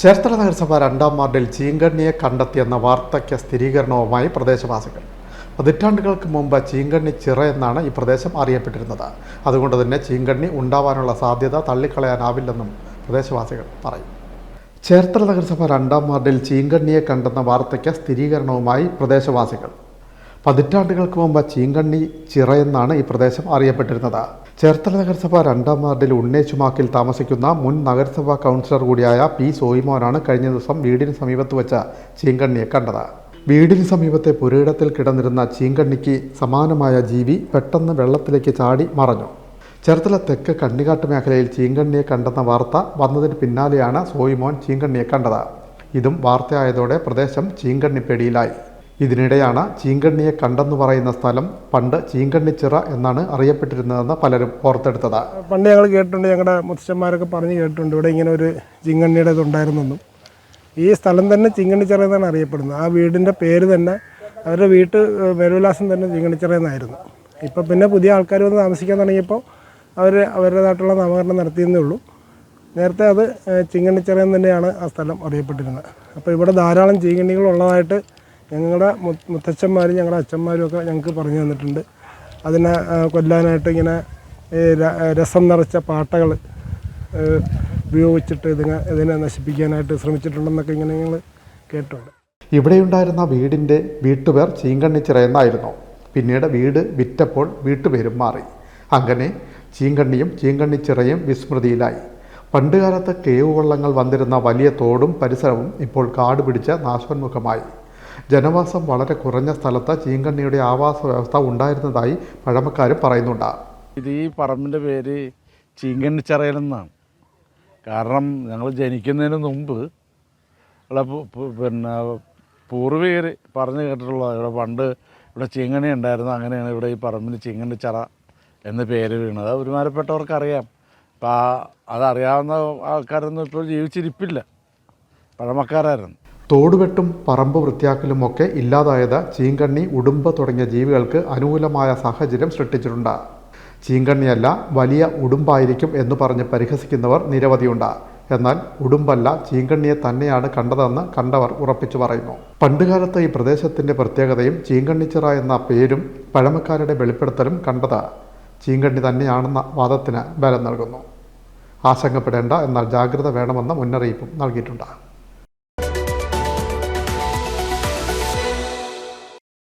ചേർത്തല നഗരസഭ രണ്ടാം വാർഡിൽ ചീങ്കണ്ണിയെ കണ്ടെത്തിയെന്ന വാർത്തയ്ക്ക് സ്ഥിരീകരണവുമായി പ്രദേശവാസികൾ. പതിറ്റാണ്ടുകൾക്ക് മുമ്പ് ചീങ്കണ്ണി ചിറ എന്നാണ് ഈ പ്രദേശം അറിയപ്പെട്ടിരുന്നത്. അതുകൊണ്ട് തന്നെ ചീങ്കണ്ണി ഉണ്ടാവാനുള്ള സാധ്യത തള്ളിക്കളയാനാവില്ലെന്നും പ്രദേശവാസികൾ പറയും. ചേർത്തല നഗരസഭ രണ്ടാം വാർഡിൽ ചീങ്കണ്ണിയെ കണ്ടെന്ന വാർത്തയ്ക്ക് സ്ഥിരീകരണവുമായി പ്രദേശവാസികൾ. പതിറ്റാണ്ടുകൾക്ക് മുമ്പ് ചീങ്കണ്ണി ചിറ എന്നാണ് ഈ പ്രദേശം അറിയപ്പെട്ടിരുന്നത്. ചേർത്തല നഗരസഭ രണ്ടാം വാർഡിൽ ഉണ്ണേച്ചുമാക്കിൽ താമസിക്കുന്ന മുൻ നഗരസഭാ കൗൺസിലർ കൂടിയായ പി സോയിമോനാണ് കഴിഞ്ഞ ദിവസം വീടിന് സമീപത്ത് വെച്ച ചീങ്കണ്ണിയെ കണ്ടത്. വീടിന് സമീപത്തെ പുരയിടത്തിൽ കിടന്നിരുന്ന ചീങ്കണ്ണിക്ക് സമാനമായ ജീവി പെട്ടെന്ന് വെള്ളത്തിലേക്ക് ചാടി മറഞ്ഞു. ചേർത്തല തെക്ക് കണ്ണിക്കാട്ട് മേഖലയിൽ ചീങ്കണ്ണിയെ കണ്ടെന്ന വാർത്ത വന്നതിന് പിന്നാലെയാണ് സോയിമോൻ ചീങ്കണ്ണിയെ കണ്ടത്. ഇതും വാർത്തയായതോടെ പ്രദേശം ചീങ്കണ്ണിപ്പേടിയിലായി. ഇതിനിടെയാണ് ചീങ്കണ്ണിയെ കണ്ടെന്ന് പറയുന്ന സ്ഥലം പണ്ട് ചീങ്കണ്ണിച്ചിറ എന്നാണ് അറിയപ്പെട്ടിരുന്നതെന്ന് പലരും ഓർത്തെടുത്തത്. പണ്ട് ഞങ്ങൾ കേട്ടിട്ടുണ്ട് ഞങ്ങളുടെ മുത്തച്ഛന്മാരൊക്കെ പറഞ്ഞ് കേട്ടിട്ടുണ്ട് ഇവിടെ ഇങ്ങനെ ഒരു ചിങ്കണ്ണിയുടെ ഇതുണ്ടായിരുന്നെന്നും ഈ സ്ഥലം തന്നെ ചിങ്കണ്ണിച്ചിറ എന്നാണ് അറിയപ്പെടുന്നത്. ആ വീടിന്റെ പേര് തന്നെ അവരുടെ വീട്ട് മേൽവിലാസം തന്നെ ചിങ്കണ്ണിച്ചിറ എന്നായിരുന്നു. ഇപ്പം പിന്നെ പുതിയ ആൾക്കാർ വന്ന് താമസിക്കാൻ തുടങ്ങിയപ്പോൾ അവർ അവരുടേതായിട്ടുള്ള നാമകരണം നടത്തിയെന്നേ ഉള്ളൂ. നേരത്തെ അത് ചിങ്കണ്ണിച്ചിറ തന്നെയാണ് ആ സ്ഥലം അറിയപ്പെട്ടിരുന്നത്. അപ്പോൾ ഇവിടെ ധാരാളം ചീങ്കണ്ണികൾ ഉള്ളതായിട്ട് ഞങ്ങളുടെ മുത്തച്ഛന്മാരും ഞങ്ങളുടെ അച്ഛന്മാരും ഒക്കെ ഞങ്ങൾക്ക് പറഞ്ഞു തന്നിട്ടുണ്ട്. അതിനെ കൊല്ലാനായിട്ട് ഇങ്ങനെ രസം നിറച്ച പാട്ടകൾ ഉപയോഗിച്ചിട്ട് ഇതിനെ ഇതിനെ നശിപ്പിക്കാനായിട്ട് ശ്രമിച്ചിട്ടുണ്ടെന്നൊക്കെ ഇങ്ങനെ ഞങ്ങൾ കേട്ടുണ്ട് ഇവിടെയുണ്ടായിരുന്ന വീടിന്റെ വീട്ടുപേർ ചീങ്കണ്ണിച്ചിറ എന്നായിരുന്നു പിന്നീട് വീട് വിറ്റപ്പോൾ വീട്ടുപേരും മാറി. അങ്ങനെ ചീങ്കണ്ണിയും ചീങ്കണ്ണിച്ചിറയും വിസ്മൃതിയിലായി. പണ്ടുകാലത്ത് കേവ് വള്ളങ്ങൾ വന്നിരുന്ന വലിയ തോടും പരിസരവും ഇപ്പോൾ കാട് പിടിച്ച നാശോന്മുഖമായി. ജനവാസം വളരെ കുറഞ്ഞ സ്ഥലത്ത് ചീങ്കണ്ണിയുടെ ആവാസ വ്യവസ്ഥ ഉണ്ടായിരുന്നതായി പഴമക്കാർ പറയുന്നുണ്ട്. ഇത് ഈ പറമ്പിന്റെ പേര് ചീങ്കണ്ണിച്ചറയലെന്നാണ്. കാരണം ഞങ്ങൾ ജനിക്കുന്നതിന് മുമ്പ് ഇവിടെ പിന്നെ പൂർവികർ പറഞ്ഞു കേട്ടിട്ടുള്ള ഇവിടെ പണ്ട് ഇവിടെ ചീങ്കണ്ണി ഉണ്ടായിരുന്നു. അങ്ങനെയാണ് ഇവിടെ ഈ പറമ്പിന് ചീങ്കണ്ണിച്ചറ എന്ന പേര് വീണത്. അത് ഒരുമാനപ്പെട്ടവർക്ക് അപ്പം അതറിയാവുന്ന ആൾക്കാരൊന്നും ഇപ്പോൾ ജീവിച്ചിരിപ്പില്ല. പഴമക്കാരായിരുന്നു. തോടുവെട്ടും പറമ്പ് വൃത്തിയാക്കലും ഒക്കെ ഇല്ലാതായത് ചീങ്കണ്ണി ഉടുമ്പ് തുടങ്ങിയ ജീവികൾക്ക് അനുകൂലമായ സാഹചര്യം സൃഷ്ടിച്ചിട്ടുണ്ട്. ചീങ്കണ്ണിയല്ല വലിയ ഉടുമ്പായിരിക്കും എന്ന് പറഞ്ഞ് പരിഹസിക്കുന്നവർ നിരവധിയുണ്ട്. എന്നാൽ ഉടുമ്പല്ല ചീങ്കണ്ണിയെ തന്നെയാണ് കണ്ടതെന്ന് കണ്ടവർ ഉറപ്പിച്ചു പറയുന്നു. പണ്ടുകാലത്ത് ഈ പ്രദേശത്തിന്റെ പ്രത്യേകതയും ചീങ്കണ്ണിച്ചിറ എന്ന പേരും പഴമക്കാരുടെ വെളിപ്പെടുത്തലും കണ്ടത് ചീങ്കണ്ണി തന്നെയാണെന്ന വാദത്തിന് ബലം നൽകുന്നു. ആശങ്കപ്പെടേണ്ട എന്നാൽ ജാഗ്രത വേണമെന്ന മുന്നറിയിപ്പും നൽകിയിട്ടുണ്ട്.